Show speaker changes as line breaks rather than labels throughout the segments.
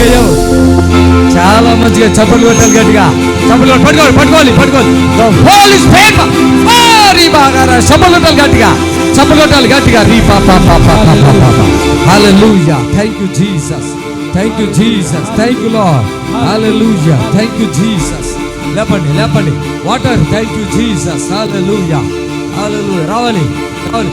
మంచిగా చాలా మంచిగా చప్పట్లు కొట్టాలి గట్టిగా. చప్పట్లు పట్టుకోవాలి పట్టుకోవాలి పట్టుకోవాలి. హోల్ ఇస్ ఫేమస్ రీ బాగా చప్పట్లు కొట్టాలి గట్టిగా. చప్పట్లు కొట్టాలి గట్టిగా. రీ పా పా పా పా పా పా పా hallelujah thank you Jesus thank you Jesus thank you Lord hallelujah thank you Jesus లేపండి లేపండి. Water thank you Jesus hallelujah hallelujah రావాలి రావాలి.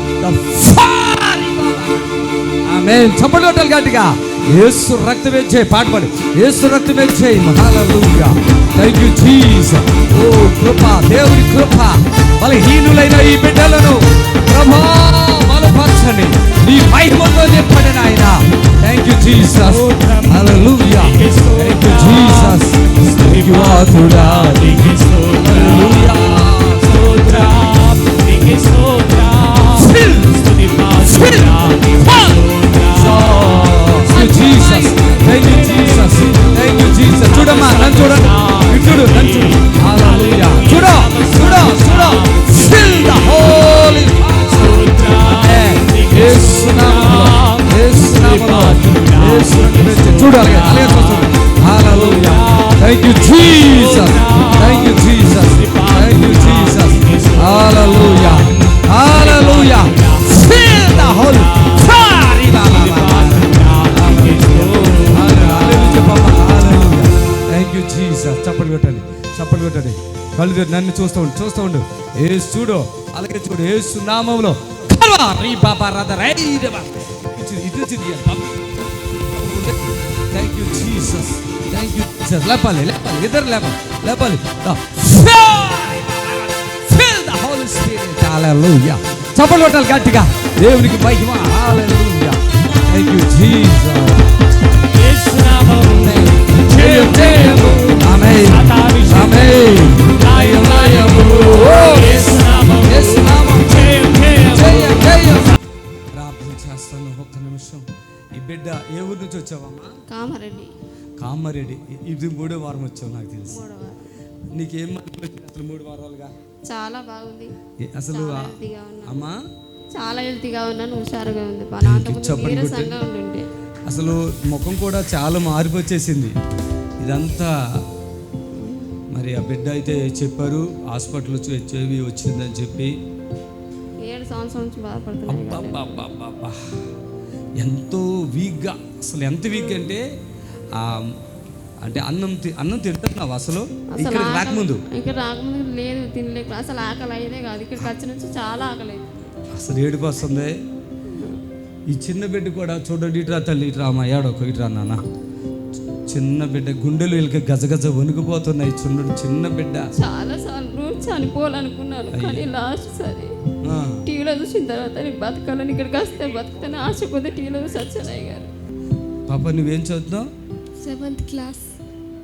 ఆమేన్ చప్పట్లు కొట్టాలి గట్టిగా. యేసు రక్తం ఇచ్చే పాట పాడి. యేసు రక్తం ఇచ్చే హల్లెలూయా. థ్యాంక్ యూ జీసస్ ఓ కృప దేవుని కృప. బలహీనులైన ఈ బిడ్డలను ప్రభా బలపరచండి. నీ మహిమతో చెప్పండి నాయన. Thank you Jesus hallelujah thank you Jesus thank you ఆతుడా చూడమ్మా నన్ను చూడండి ఇటు చూడు నన్ను చూడు హల్లెలూయా చూడు చూడు చూడు ఫిల్ ద హోలీ యేసు నామములో యేసు నామములో యేసు రక్తమిచ్చి చూడు అలాగే అలాగే చూస్తాడు hallelujah thank you Jesus thank you Jesus thank Jesus కొట్టండి చప్పటి కొట్టండి. కళ్ళు నన్ను చూస్తూ ఉండు చూస్తూ ఉండు. ఏ చూడు అలాగే చూడు ఏ సునామంలో thank you Jesus thank you Jesus లేపాలి లేపాలి ఇద్దరు లేపాలి లేపాలి. Fill the holy spirit hallelujah చప్పటి కొట్టాలి గట్టిగా. దేవునికి మహిమ. Hallelujah thank you Jesus
Kamareddy
ఇది మూడో వారం వచ్చావు నాకు తెలుసు. నీకేం అసలు మూడు వారాలుగా?
చాలా బాగుంది.
అసలు అమ్మా?
చాలా హెల్తీగా ఉన్నాను హుషారుగా ఉంది. నీరసంగా ఉండుండే
అసలు ముఖం కూడా చాలా మార్పు వచ్చేసింది ఇదంతా మరి ఆ బిడ్డ అయితే చెప్పారు హాస్పిటల్ వచ్చి హెచ్ఐవి వచ్చిందని చెప్పి.
ఏడు సంవత్సరం నుంచి బాధపడుతున్నాను కదా.
అబ్బబ్బబ్బబ్బబ్బా. ఎంతో వీక్గా అసలు ఎంత వీక్ అంటే అంటే అన్నం తి- అన్నం తింటున్నావు అసలు?
అసలు
ఇక్కడ రాకముందు?
ఇక్కడ రాకముందు లేదు తినలేక అసలు ఆకలి అయ్యేదే కాదు. ఇక్కడికి వచ్చి నుంచి చాలా ఆకలి
అసలు ఏడుపు వస్తుంది ఈ చిన్న బిడ్డ కూడా చూడండి ఇటురా తల్లి ఇటురా అమ్మ ఏడొక ఇటురా నాన్న. చిన్న బిడ్డ గుండెలు వీళ్ళకి గజగజ వణికిపోతున్నాయి చిన్న చిన్న బిడ్డ.
చాలా సార్లు చనిపోవాలనుకున్నాను కానీ లాస్ట్ సరే టీవీలో చూసిన తర్వాత నేను బతకాలని ఇక్కడికి వస్తే బతుకుతాను. ఆశ కొద్ది టీవీలో చూసి గారు
పాప నువ్వేం చదువుతున్నావు?
Seventh class.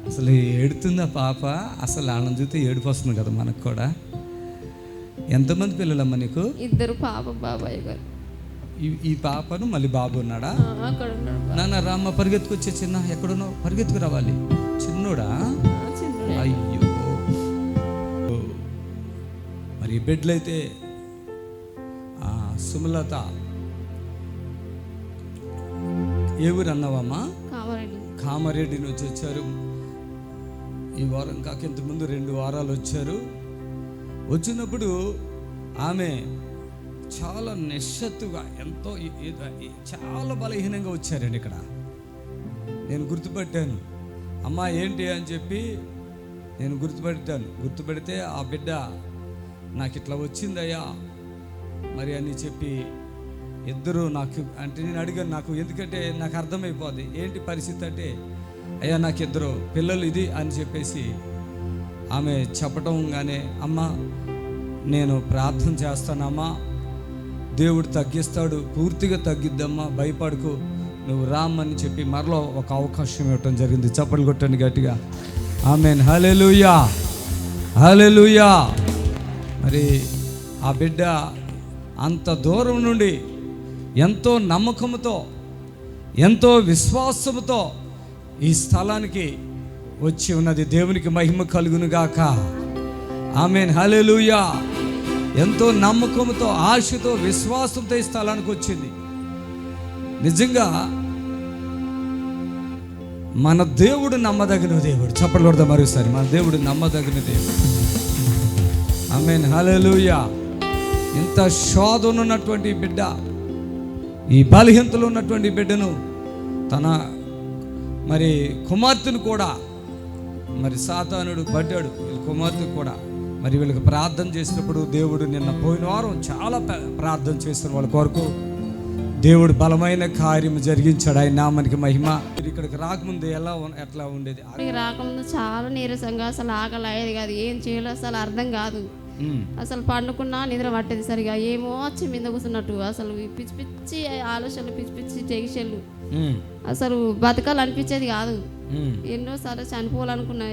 అసలు ఏడుతుందా పాప? అసలు ఆనందం చూస్తే ఏడుపు వస్తుంది కదా మనకు కూడా. ఎంతమంది పిల్లలమ్మ నీకు?
ఇద్దరు పాప బాబాయ్ గారు.
ఈ పాపను మళ్ళీ బాబు ఉన్నాడా? నాన్న రామ్మ పరిగెత్తుకొచ్చే చిన్న ఎక్కడున్నావు? పరిగెత్తుకు రావాలి. చిన్నోడా. అయ్యో. మరి బిడ్డలు అయితే సుమలత. ఏ ఊరు అన్నావమ్మా?
కామారెడ్డి.
కామారెడ్డి నుంచి వచ్చారు. ఈ వారం కాక ఇంతకుముందు రెండు వారాలు వచ్చారు. వచ్చినప్పుడు ఆమె చాలా నిశ్శత్తుగా ఎంతో చాలా బలహీనంగా వచ్చారండి ఇక్కడ. నేను గుర్తుపట్టాను. అమ్మా ఏంటి అని చెప్పి నేను గుర్తుపెట్టాను. గుర్తుపెడితే ఆ బిడ్డ నాకు ఇట్లా వచ్చిందయ్యా మరి అని చెప్పి ఇద్దరు నాకు అంటే నేను అడిగాను నాకు ఎందుకంటే నాకు అర్థమైపోద్ది ఏంటి పరిస్థితి అంటే అయ్యా నాకు ఇద్దరు పిల్లలు ఇది అని చెప్పేసి ఆమె చెప్పటంగానే అమ్మ నేను ప్రార్థన చేస్తానమ్మా. దేవుడు తగ్గిస్తాడు పూర్తిగా తగ్గిద్దమ్మా భయపడుకు. నువ్వు రామ్మని చెప్పి మరలో ఒక అవకాశం ఇవ్వటం జరిగింది. చప్పట్లు కొట్టండి గట్టిగా. ఆమెన్. హలెలుయా హలెలుయా మరి ఆ బిడ్డ అంత దూరం నుండి ఎంతో నమ్మకంతో ఎంతో విశ్వాసముతో ఈ స్థలానికి వచ్చి ఉన్నది దేవునికి మహిమ కలుగునుగాక. ఆమెన్. హలెలుయా ఎంతో నమ్మకంతో ఆశతో విశ్వాసంతో ఈ స్థలానికి వచ్చింది. నిజంగా మన దేవుడు నమ్మదగిన దేవుడు. చప్పట్లు కొడతా మరోసారి. మన దేవుడు నమ్మదగిన దేవుడు. ఆమెన్. హలెలుయా ఇంత శోధనున్నటువంటి బిడ్డ ఈ బలహీనతలో ఉన్నటువంటి బిడ్డను తన మరి కుమార్తెను కూడా మరి సాతానుడు పడ్డాడు వీళ్ళ కుమార్తె కూడా. మరి వీళ్ళకి ప్రార్థన చేసినప్పుడు దేవుడు నిన్న పోయిన వారం చాలా ప్రార్థన చేసిన వాళ్ళ కొరకు. దేవుడు బలమైన కార్యం జరిగించాడు ఆయన నామానికి మహిమ. ఇక్కడికి రాకముందు ఎలా ఎట్లా ఉండేది?
రాకముందు చాలా నీరసంగా అసలు ఆకలి అయ్యేది కాదు. ఏం చేయాలో అసలు అర్థం కాదు. అసలు పండుకున్నా నిద్ర పట్టేది సరిగా ఏమో వచ్చి మీద కూర్చున్నట్టు. అసలు పిచ్చి పిచ్చి ఆలోచనలు పిచ్చి పిచ్చి టెన్షన్లు. అసలు బతకాలనిపించేది కాదు.
ఉమ్.
ఎన్నోసార్లు చనిపోవాలనుకున్నా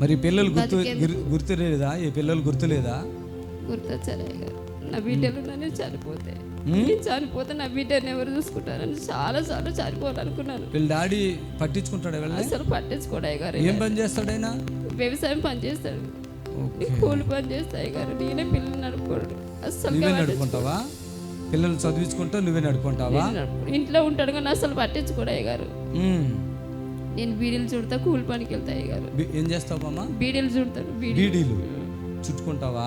మరి పిల్లలు గుర్తు గుర్- గుర్తులేదా? ఈ పిల్లలు గుర్తులేదా?
గుర్తొచ్చారే గారు నా బిడ్డలు నన్ను చనిపోతే. చనిపోతే నా బిడ్డని ఎవరు చూసుకుంటారని చాలా సార్లు చనిపోవాలనుకున్నాను.
వీళ్ళ డాడీ పట్టించుకుంటాడు
అసలు పట్టించుకోడాయి గారు
ఏం పని చేస్తాడైనా
వ్యవసాయం పని చేస్తాడు. కూలి పని చేస్తాయి గారు నేనే పిల్లలు నడుపుకోడు అసలు
నువ్వే నడుపుకుంటావా? పిల్లలు చదివించుకుంటా నువ్వే నడుపుకుంటావా?
ఇంట్లో ఉంటాడు కానీ అసలు పట్టించుకోడాయి గారు. నేను బీడీలు చుడతా కూలి పనికి వెళ్తాయి గారు.
ఏం చేస్తావమ్మా
బీడీలు చుడతాడు బీడీ
బీడీలు. చుట్టుకుంటావా?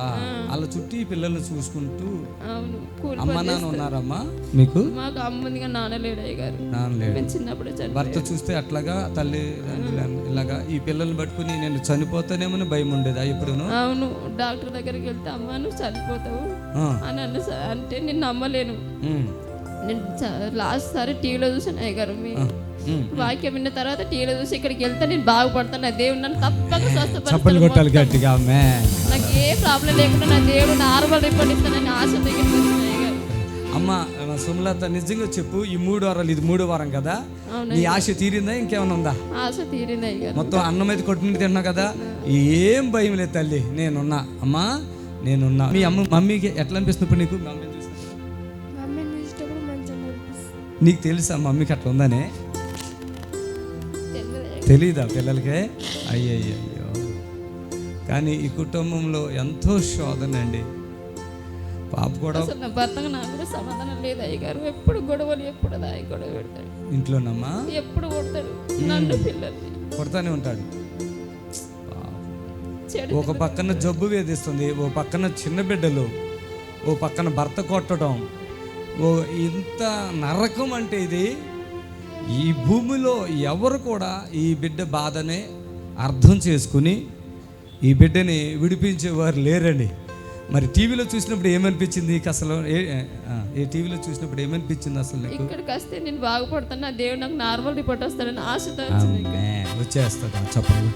అలా చుట్టి పిల్లల్ని చూసుకుంటూ
అవును కూలి
అమ్మ నాన్న ఉన్నారమ్మా? మీకు?
మాకు అమ్మందిగా నాన్న లేడయ్య గారు
నాన్న లేడు.
మేము చిన్నప్పుడే
భర్త చూస్తే అట్లాగా తల్లి ఇలాగా ఈ పిల్లల్ని పట్టుకుని నేను చనిపోతానేమని భయం ఉండేదా ఎప్పుడును
అవును డాక్టర్ దగ్గరికి వెళ్తే అమ్మ నువ్వు చనిపోతావు. అని అంటే నేను నమ్మలేను. నేను లాస్ట్ సారి టీవీలో చూసాను అయ్య గారు మీ. వాక్యం విన్న తర్వాత టీవీలో చూసి ఇక్కడికి వెళ్తే నేను బాగుపడతాను నా దేవుడు నన్ను తప్పక స్వస్థపరుస్తాడు
కొట్టాలి గట్టిగా
నాకు ఏ ప్రాబ్లం లేకుండా నా దేవుడు నార్మల్ రిపోర్ట్ ఇస్తానని ఆశ
అమ్మ సుమలత నిజంగా చెప్పు ఈ మూడు వారాలు ఇది మూడు వారం కదా? నీ ఆశ తీరిందా? ఇంకేమైనా ఉందా?
ఆశ తీరింది
మొత్తం అన్నం మీద కొట్టుకుని తిన్నావు కదా? ఏం భయం లేదు తల్లి నేనున్నా. అమ్మా నేనున్నా. మీ అమ్మ మమ్మీకి ఎట్లా అనిపిస్తుంది నీకు? మమ్మీని నీకు తెలుసా మమ్మీకి అట్లా ఉందని?
తెలియదు
తెలీదా పిల్లలకే? అయ్యయ్యో కానీ ఈ కుటుంబంలో ఎంతో శోధన అండి. పాప కూడా
నా భర్తకు కూడా సమాధానం లేదు అయ్య గారు ఎప్పుడు గొడవలు ఎప్పుడు దాయి గొడవ పెడతాడు.
ఇంట్లోనమ్మా?
ఎప్పుడు కొడతాడు. నన్ను పిల్లల్ని.
కొడతానే ఉంటాడు. ఒక పక్కన జబ్బు వేధిస్తుంది ఓ పక్కన చిన్న బిడ్డలు ఓ పక్కన భర్త కొట్టడం ఓ ఇంత నరకం అంటే ఇది? ఈ భూమిలో ఎవరు కూడా ఈ బిడ్డ బాధనే అర్థం చేసుకుని ఈ బిడ్డని విడిపించేవారు లేరండి. మరి టీవీలో చూసినప్పుడు ఏమనిపించింది? నీకు అసలు ఏ టీవీలో చూసినప్పుడు ఏమనిపించింది అసలు
ఇక్కడికి వస్తే నేను బాగుపడతాను. నా దేవుడు నాకు నార్మల్ రిపోర్ట్ వస్తాడని ఆశతో
వచ్చేస్తుంది చెప్పండి